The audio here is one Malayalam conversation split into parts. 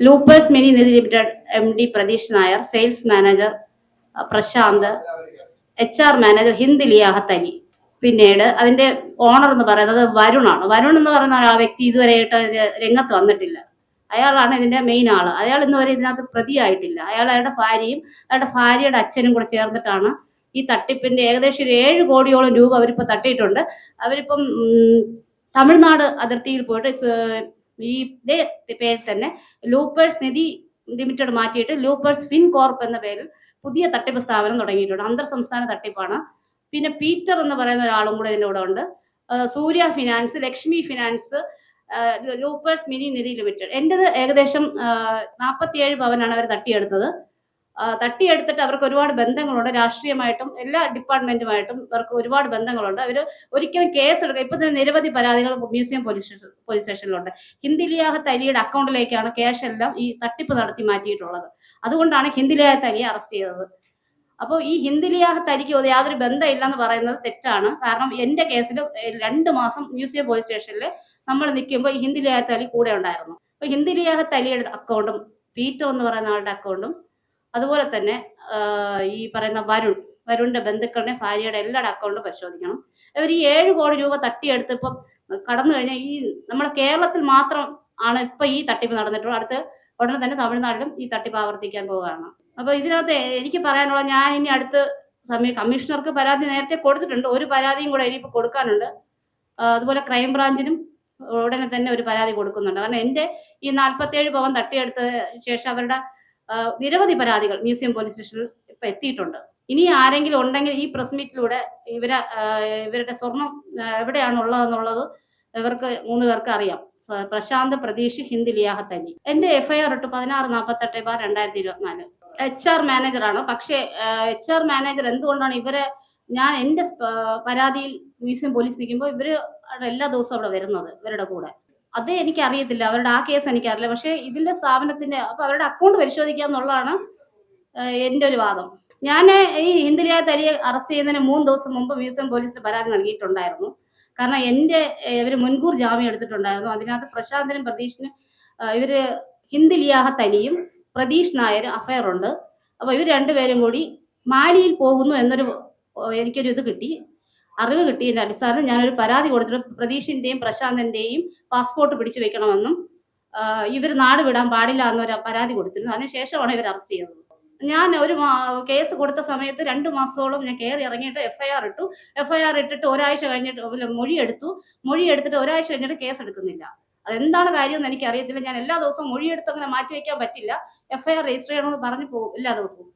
Loopers mini Nidhi limited M D Prateesh Nair sales manager Prasanth H R manager Hind Liyahath Ali പിന്നീട് അതിന്റെ ഓണർ എന്ന് പറയുന്നത് വരുണാണ്. വരുൺ എന്ന് പറയുന്ന ആ വ്യക്തി ഇതുവരെയായിട്ട് ഇത് രംഗത്ത് വന്നിട്ടില്ല. അയാളാണ് ഇതിന്റെ മെയിൻ ആൾ. അയാൾ ഇന്ന് വരെ ഇതിനകത്ത് പ്രതിയായിട്ടില്ല. അയാൾ അയാളുടെ ഭാര്യയും അയാളുടെ ഭാര്യയുടെ അച്ഛനും കൂടെ ചേർന്നിട്ടാണ് ഈ തട്ടിപ്പിന്റെ ഏകദേശം ഒരു ഏഴ് കോടിയോളം രൂപ അവരിപ്പോ തട്ടിയിട്ടുണ്ട്. അവരിപ്പം തമിഴ്നാട് അതിർത്തിയിൽ പോയിട്ട് ഈ ഇതേ പേരിൽ തന്നെ ലൂപ്പേഴ്സ് നിധി ലിമിറ്റഡ് മാറ്റിയിട്ട് ലൂപ്പേഴ്സ് ഫിൻ കോർപ്പ് എന്ന പേരിൽ പുതിയ തട്ടിപ്പ് സ്ഥാപനം തുടങ്ങിയിട്ടുണ്ട്. അന്തർ സംസ്ഥാന തട്ടിപ്പാണ്. പിന്നെ പീറ്റർ എന്ന് പറയുന്ന ഒരാളും കൂടെ ഇതിന്റെ കൂടെ ഉണ്ട്. Surya finance Lakshmi finance Loopers mini Nidhi limited. എന്റെത് ഏകദേശം നാൽപ്പത്തിയേഴ് പവനാണ് അവർ തട്ടിയെടുത്തത്. തട്ടിയെടുത്തിട്ട് അവർക്ക് ഒരുപാട് ബന്ധങ്ങളുണ്ട്. രാഷ്ട്രീയമായിട്ടും എല്ലാ ഡിപ്പാർട്ട്മെന്റുമായിട്ടും അവർക്ക് ഒരുപാട് ബന്ധങ്ങളുണ്ട്. അവർ ഒരിക്കലും കേസ് എടുക്കുക ഇപ്പൊ തന്നെ നിരവധി പരാതികൾ മ്യൂസിയം പോലീസ് പോലീസ് സ്റ്റേഷനിലുണ്ട്. ഹിന്ദിലിയാഹത്ത് അലിയുടെ അക്കൗണ്ടിലേക്കാണ് ക്യാഷ് എല്ലാം ഈ തട്ടിപ്പ് നടത്തി മാറ്റിയിട്ടുള്ളത്. അതുകൊണ്ടാണ് ഹിന്ദിലിയാഹത്ത് അലിയെ അറസ്റ്റ് ചെയ്തത്. അപ്പോൾ ഈ ഹിന്ദിലിയാഹത്ത് അലിക്ക് യാതൊരു ബന്ധമില്ലെന്ന് പറയുന്നത് തെറ്റാണ്. കാരണം എന്റെ കേസിൽ രണ്ട് മാസം മ്യൂസിയം പോലീസ് സ്റ്റേഷനിൽ നമ്മൾ നിൽക്കുമ്പോൾ ഈ ഹിന്ദിലിയാഹത്ത് അലി കൂടെ ഉണ്ടായിരുന്നു. അപ്പോൾ ഹിന്ദിലിയാഹത്ത് തലിയുടെ അക്കൗണ്ടും പീറ്റർ എന്ന് പറയുന്ന ആളുടെ അക്കൗണ്ടും അതുപോലെ തന്നെ ഈ പറയുന്ന വരുൺ വരുണിന്റെ ബന്ധുക്കളുടെ ഭാര്യയുടെ എല്ലാവരുടെ അക്കൗണ്ടും പരിശോധിക്കണം. അവർ ഈ ഏഴ് കോടി രൂപ തട്ടിയെടുത്ത് ഇപ്പം കടന്നു കഴിഞ്ഞാൽ ഈ നമ്മുടെ കേരളത്തിൽ മാത്രം ആണ് ഇപ്പൊ ഈ തട്ടിപ്പ് നടന്നിട്ടുള്ളത്. അടുത്ത് ഉടനെ തന്നെ തമിഴ്നാട്ടിലും ഈ തട്ടിപ്പ് ആവർത്തിക്കാൻ പോവുകയാണ്. അപ്പൊ ഇതിനകത്ത് എനിക്ക് പറയാനുള്ള ഞാൻ ഇനി അടുത്ത് സമയം കമ്മീഷണർക്ക് പരാതി നേരത്തെ കൊടുത്തിട്ടുണ്ട്. ഒരു പരാതിയും കൂടെ ഇനിയിപ്പോൾ കൊടുക്കാനുണ്ട്. അതുപോലെ ക്രൈംബ്രാഞ്ചിനും ഉടനെ തന്നെ ഒരു പരാതി കൊടുക്കുന്നുണ്ട്. കാരണം എന്റെ ഈ നാൽപ്പത്തേഴ് പവൻ തട്ടിയെടുത്ത ശേഷം അവരുടെ നിരവധി പരാതികൾ മ്യൂസിയം പോലീസ് സ്റ്റേഷനിൽ ഇപ്പൊ എത്തിയിട്ടുണ്ട്. ഇനി ആരെങ്കിലും ഉണ്ടെങ്കിൽ ഈ പ്രസ് മീറ്റിലൂടെ ഇവരെ ഇവരുടെ സ്വർണം എവിടെയാണ് ഉള്ളതെന്നുള്ളത് ഇവർക്ക് മൂന്ന് പേർക്ക് അറിയാം. പ്രശാന്ത് പ്രതീഷ് ഹിന്ദി ലിയാഹത്ത് അലി എന്റെ എഫ്ഐആർ ഇട്ട് പതിനാറ് നാൽപ്പത്തെട്ട് ബാർ രണ്ടായിരത്തി ഇരുപത്തിനാല്. എച്ച് ആർ മാനേജറാണ്. പക്ഷേ എച്ച് ആർ മാനേജർ എന്തുകൊണ്ടാണ് ഇവരെ ഞാൻ എന്റെ പരാതിയിൽ മ്യൂസിയം പോലീസ് നിൽക്കുമ്പോൾ ഇവർ എല്ലാ ദിവസവും അവിടെ വരുന്നത് ഇവരുടെ കൂടെ. അത് എനിക്കറിയത്തില്ല. അവരുടെ ആ കേസ് എനിക്കറിയില്ല. പക്ഷേ ഇതിന്റെ സ്ഥാപനത്തിന്റെ അപ്പൊ അവരുടെ അക്കൗണ്ട് പരിശോധിക്കുക എന്നുള്ളതാണ് എന്റെ ഒരു വാദം. ഞാൻ ഈ ഹിന്ദുലിയ തരിയെ അറസ്റ്റ് ചെയ്യുന്നതിന് മൂന്ന് ദിവസം മുമ്പ് മ്യൂസിയം പോലീസിന് പരാതി നൽകിയിട്ടുണ്ടായിരുന്നു. കാരണം എന്റെ ഇവർ മുൻകൂർ ജാമ്യം എടുത്തിട്ടുണ്ടായിരുന്നു. അതിനകത്ത് പ്രശാന്തിനും പ്രതീഷിനും ഇവർ ഹിന്ദുലിയാഹ തനിയും പ്രതീഷ് നായരും അഫയറുണ്ട് ഉണ്ട്. അപ്പൊ ഇവർ രണ്ടുപേരും കൂടി മാലിയിൽ പോകുന്നു എന്നൊരു എനിക്കൊരു ഇത് കിട്ടി. അറിവ് കിട്ടിയതിന്റെ അടിസ്ഥാനത്തിൽ ഞാനൊരു പരാതി കൊടുത്തിട്ട് പ്രതീഷിന്റെയും പ്രശാന്തിന്റെയും പാസ്പോർട്ട് പിടിച്ചു വെക്കണമെന്നും ഇവർ നാട് വിടാൻ പാടില്ല എന്നൊരു പരാതി കൊടുത്തിരുന്നു. അതിനുശേഷമാണ് ഇവർ അറസ്റ്റ് ചെയ്തത് ഞാൻ ഒരു കേസ് കൊടുത്ത സമയത്ത് രണ്ട് മാസത്തോളം ഞാൻ കയറി ഇറങ്ങിയിട്ട് എഫ്ഐആർ ഇട്ടു. എഫ്ഐആർ ഇട്ടിട്ട് ഒരാഴ്ച കഴിഞ്ഞിട്ട് മൊഴി എടുത്തു മൊഴി എടുത്തിട്ട് ഒരാഴ്ച കഴിഞ്ഞിട്ട് കേസ് എടുക്കുന്നില്ല. അതെന്താണ് കാര്യം എന്ന് എനിക്ക് അറിയത്തില്ല ഞാൻ എല്ലാ ദിവസവും മൊഴിയെടുത്ത് അങ്ങനെ മാറ്റി വയ്ക്കാൻ പറ്റില്ല. എഫ്ഐആർ രജിസ്റ്റർ ചെയ്യണമെന്ന് പറഞ്ഞു പോകും എല്ലാ ദിവസവും.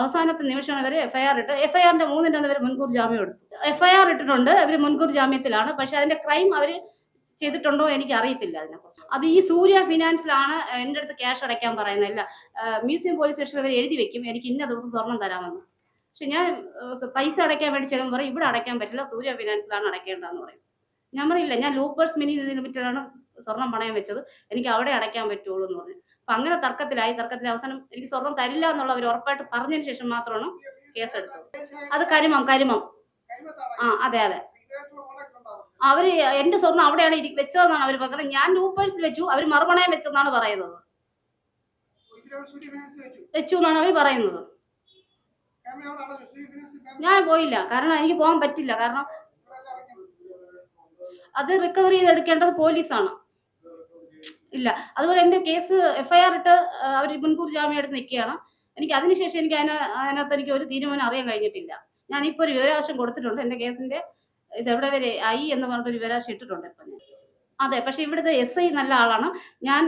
അവസാനത്തെ നിമിഷമാണ് ഇവർ എഫ്ഐആർ ഇട്ട് എഫ്ഐആറിന്റെ മൂന്നിന്റെ അവർ മുൻകൂർ ജാമ്യം എടുത്തു. എഫ്ഐആർ ഇട്ടിട്ടുണ്ട്. അവർ മുൻകൂർ ജാമ്യത്തിലാണ്. പക്ഷെ അതിന്റെ ക്രൈം അവർ ചെയ്തിട്ടുണ്ടോ എനിക്ക് അറിയത്തില്ല അതിനെക്കുറിച്ച്. അത് ഈ സൂര്യ ഫിനാൻസിലാണ് എന്റെ അടുത്ത് ക്യാഷ് അടയ്ക്കാൻ പറയുന്നില്ല മ്യൂസിയം പോലീസ് സ്റ്റേഷനിൽ അവർ എഴുതി വെക്കും. എനിക്ക് ഇന്ന ദിവസം സ്വർണം തരാമെന്ന്. പക്ഷെ ഞാൻ പൈസ അടയ്ക്കാൻ വേണ്ടി ചെല്ലുമ്പോൾ പറയും ഇവിടെ അടയ്ക്കാൻ പറ്റില്ല. സൂര്യ ഫിനാൻസിലാണ് അടയ്ക്കേണ്ടതെന്ന് പറയും. ഞാൻ പറയില്ല. ഞാൻ ലൂപ്പേഴ്സ് മിനി ലിമിറ്റഡാണ് സ്വർണം പണയം വെച്ചത്. എനിക്ക് അവിടെ അടയ്ക്കാൻ പറ്റുള്ളൂ എന്ന് പറഞ്ഞു. അപ്പൊ അങ്ങനെ തർക്കത്തിലായി തർക്കത്തിന്റെ അവസാനം എനിക്ക് സ്വർണം തരില്ല എന്നുള്ള അവർ ഉറപ്പായിട്ട് പറഞ്ഞതിന് ശേഷം മാത്രമാണ് കേസ് എടുത്തത് അത് കരിമം കരിമം. ആ അതെ അതെ. അവർ എന്റെ സ്വർണം അവിടെയാണ് വെച്ചതെന്നാണ് അവർ പറയുന്നത്. ഞാൻ ലൂപ്പേഴ്സിൽ വെച്ചു അവർ മറുപണയം വെച്ചെന്നാണ് പറയുന്നത്. വെച്ചു എന്നാണ് അവർ പറയുന്നത്. ഞാൻ പോയില്ല കാരണം എനിക്ക് പോകാൻ പറ്റില്ല കാരണം അത് റിക്കവർ ചെയ്തെടുക്കേണ്ടത് പോലീസാണ്. ഇല്ല. അതുപോലെ എന്റെ കേസ് എഫ്ഐആർ ഇട്ട് അവർ മുൻകൂർ ജാമ്യം എടുത്ത് നിൽക്കുകയാണ്. എനിക്ക് അതിനുശേഷം എനിക്ക് അതിന് അതിനകത്ത് എനിക്ക് ഒരു തീരുമാനം അറിയാൻ കഴിഞ്ഞിട്ടില്ല. ഞാൻ ഇപ്പോൾ ഒരു വിവരാവകാശം കൊടുത്തിട്ടുണ്ട്. എന്റെ കേസിന്റെ ഇത് എവിടെ വരെ ആയി എന്ന് പറഞ്ഞിട്ട് വിവരാശം ഇട്ടിട്ടുണ്ട് ഇപ്പൊ ഞാൻ. അതെ പക്ഷേ ഇവിടുത്തെ എസ് ഐ നല്ല ആളാണ്. ഞാൻ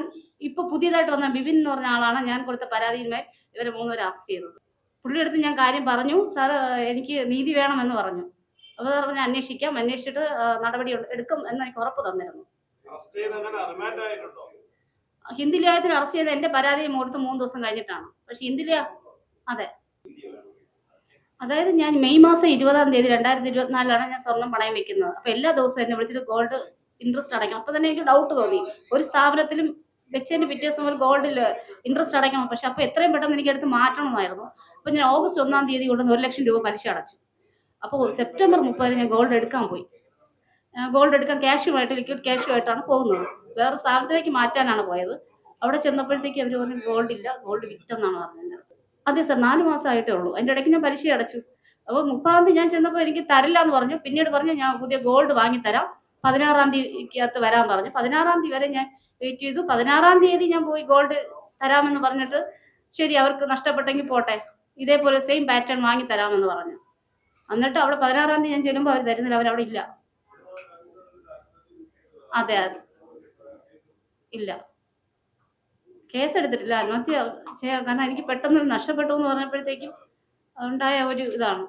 ഇപ്പോൾ പുതിയതായിട്ട് വന്ന ബിബിൻ എന്ന് പറഞ്ഞ ആളാണ് ഞാൻ കൊടുത്ത പരാതിയുമായി ഇവരെ മൂന്നുപേരെ അറസ്റ്റ് ചെയ്തത് പുള്ളിയെടുത്ത് ഞാൻ കാര്യം പറഞ്ഞു. സാർ എനിക്ക് നീതി വേണമെന്ന് പറഞ്ഞു. അപ്പോൾ പറഞ്ഞ് അന്വേഷിക്കാം. അന്വേഷിച്ചിട്ട് നടപടി എടുക്കും എന്ന് എനിക്ക് ഉറപ്പ് തന്നിരുന്നു. ഹിന്ദി ലേഖത്തിൽ അറസ്റ്റ് ചെയ്ത എന്റെ പരാതി മുഹൂർത്ത് മൂന്ന് ദിവസം കഴിഞ്ഞിട്ടാണ്. പക്ഷെ ഹിന്ദി അതെ. അതായത് ഞാൻ മെയ് മാസം ഇരുപതാം തീയതി രണ്ടായിരത്തി ഇരുപത്തിനാലിലാണ് ഞാൻ സ്വർണം പണയം വെക്കുന്നത്. അപ്പൊ എല്ലാ ദിവസവും എന്നെ വിളിച്ചിട്ട് ഗോൾഡ് ഇൻട്രസ്റ്റ് അടയ്ക്കണം. അപ്പൊ തന്നെ എനിക്ക് ഡൗട്ട് തോന്നി. ഒരു സ്ഥാപനത്തിലും വെച്ചതിന്റെ പിറ്റേ ദിവസം ഒരു ഗോൾഡിൽ ഇൻട്രസ്റ്റ് അടയ്ക്കണം. പക്ഷെ അപ്പൊ എത്രയും പെട്ടെന്ന് എനിക്ക് എടുത്ത് മാറ്റണമെന്നായിരുന്നു. അപ്പൊ ഞാൻ ഓഗസ്റ്റ് ഒന്നാം തീയതി കൊണ്ട് ഒരു ലക്ഷം രൂപ പലിശ അടച്ചു. അപ്പോൾ സെപ്റ്റംബർ മുപ്പതിന് ഞാൻ ഗോൾഡ് എടുക്കാൻ പോയി. ഗോൾഡ് എടുക്കാൻ ക്യാഷുമായിട്ട് ലിക്വിഡ് ക്യാഷുമായിട്ടാണ് പോകുന്നത്. വേറെ സ്ഥാപനത്തിലേക്ക് മാറ്റാനാണ് പോയത്. അവിടെ ചെന്നപ്പോഴത്തേക്ക് അവർ പറഞ്ഞു ഗോൾഡ് ഇല്ല ഗോൾഡ് വിറ്റെന്നാണ് പറഞ്ഞത്. അതെ സാർ നാല് മാസമായിട്ടേ ഉള്ളൂ. അതിന്റെ ഇടയ്ക്ക് ഞാൻ പലിശ അടച്ചു. അപ്പോൾ മുപ്പതാം തീയതി ഞാൻ ചെന്നപ്പോൾ എനിക്ക് തരില്ല എന്ന് പറഞ്ഞു. പിന്നീട് പറഞ്ഞു ഞാൻ പുതിയ ഗോൾഡ് വാങ്ങിത്തരാം. പതിനാറാം തീയതിക്കകത്ത് വരാൻ പറഞ്ഞു. പതിനാറാം തീയതി വരെ ഞാൻ വെയിറ്റ് ചെയ്തു. പതിനാറാം തീയതി ഞാൻ പോയി ഗോൾഡ് തരാമെന്ന് പറഞ്ഞിട്ട് ശരി അവർക്ക് നഷ്ടപ്പെട്ടെങ്കിൽ പോട്ടെ. ഇതേപോലെ സെയിം പാറ്റേൺ വാങ്ങി തരാമെന്ന് പറഞ്ഞു. എന്നിട്ട് അവിടെ പതിനാറാം തീയതി ഞാൻ ചെല്ലുമ്പോൾ അവർ തരുന്നില്ല. അവരവിടെ ഇല്ല. അതെ അതെ. ഇല്ല. കേസ് എടുത്തിട്ടില്ല ആത്മഹത്യ ചെയ്യാൻ കാരണം എനിക്ക് പെട്ടെന്ന് നഷ്ടപ്പെട്ടു എന്ന് പറഞ്ഞപ്പോഴത്തേക്കും അതുണ്ടായ ഒരു ഇതാണ്.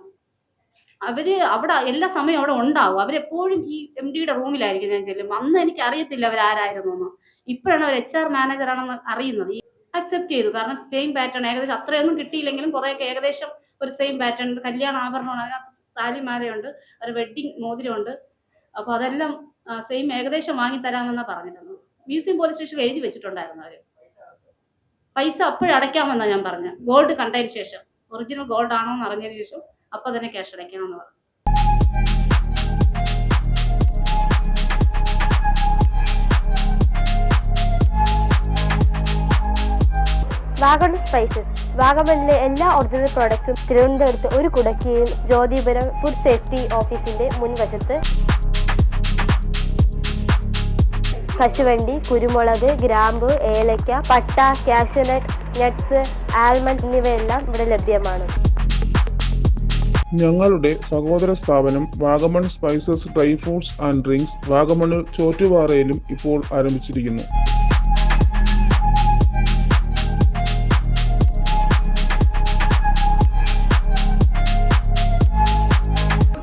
അവർ അവിടെ എല്ലാ സമയം അവിടെ ഉണ്ടാവും. അവരെപ്പോഴും ഈ എം ഡിയുടെ റൂമിലായിരിക്കും ഞാൻ ചെല്ലും അന്ന് എനിക്ക് അറിയത്തില്ല അവർ ആരായിരുന്നു എന്ന് ഇപ്പോഴാണ് അവർ എച്ച് ആർ മാനേജർ ആണെന്ന് അറിയുന്നത്. അക്സെപ്റ്റ് ചെയ്തു. കാരണം സെയിം പാറ്റേൺ ഏകദേശം അത്രയൊന്നും കിട്ടിയില്ലെങ്കിലും കുറേയൊക്കെ ഏകദേശം ഒരു സെയിം പാറ്റേൺ കല്യാണ ആഭരണമാണ് അതിനകത്ത് താലിമാലയുണ്ട് ഒരു വെഡ്ഡിങ് മോതിരമുണ്ട്. അപ്പോൾ അതെല്ലാം സെയിം ഏകദേശം വാങ്ങിത്തരാമെന്നാണ് പറഞ്ഞിരുന്നത്. മ്യൂസിയം പോലീസ് സ്റ്റേഷനിൽ എഴുതി വെച്ചിട്ടുണ്ടായിരുന്നു അവർ പൈസ അപ്പോഴടയ്ക്കാമെന്നാണ് ഞാൻ പറഞ്ഞത് ഗോൾഡ് കണ്ടതിന് ശേഷം. ഒറിജിനൽ ഗോൾഡ് ആണോ എന്ന് അറിഞ്ഞതിന് ശേഷം അപ്പോൾ തന്നെ ക്യാഷ് അടയ്ക്കണമെന്ന് പറഞ്ഞു. വാഗൺ സ്പൈസസ്. വാഗമണിലെ എല്ലാ ഒറിജിനൽ പ്രോഡക്ട്സും തിരുവനന്തപുരത്ത് ഒരു കുടക്കീഴിൽ ജ്യോതിപുരം ഫുഡ് സേഫ്റ്റി ഓഫീസിന്റെ മുൻവശത്ത് കശുവണ്ടി കുരുമുളക് ഗ്രാമ്പു ഏലക്ക പട്ട കാഷ്യൂനട്ട് നട്ട്സ് ആൽമണ്ട് എന്നിവയെല്ലാം ഇവിടെ ലഭ്യമാണ്. ഞങ്ങളുടെ സഹോദര സ്ഥാപനം Vagamon spices dry fruits and drinks Vagamon ചോറ്റുപാറയിലും ഇപ്പോൾ ആരംഭിച്ചിരിക്കുന്നു.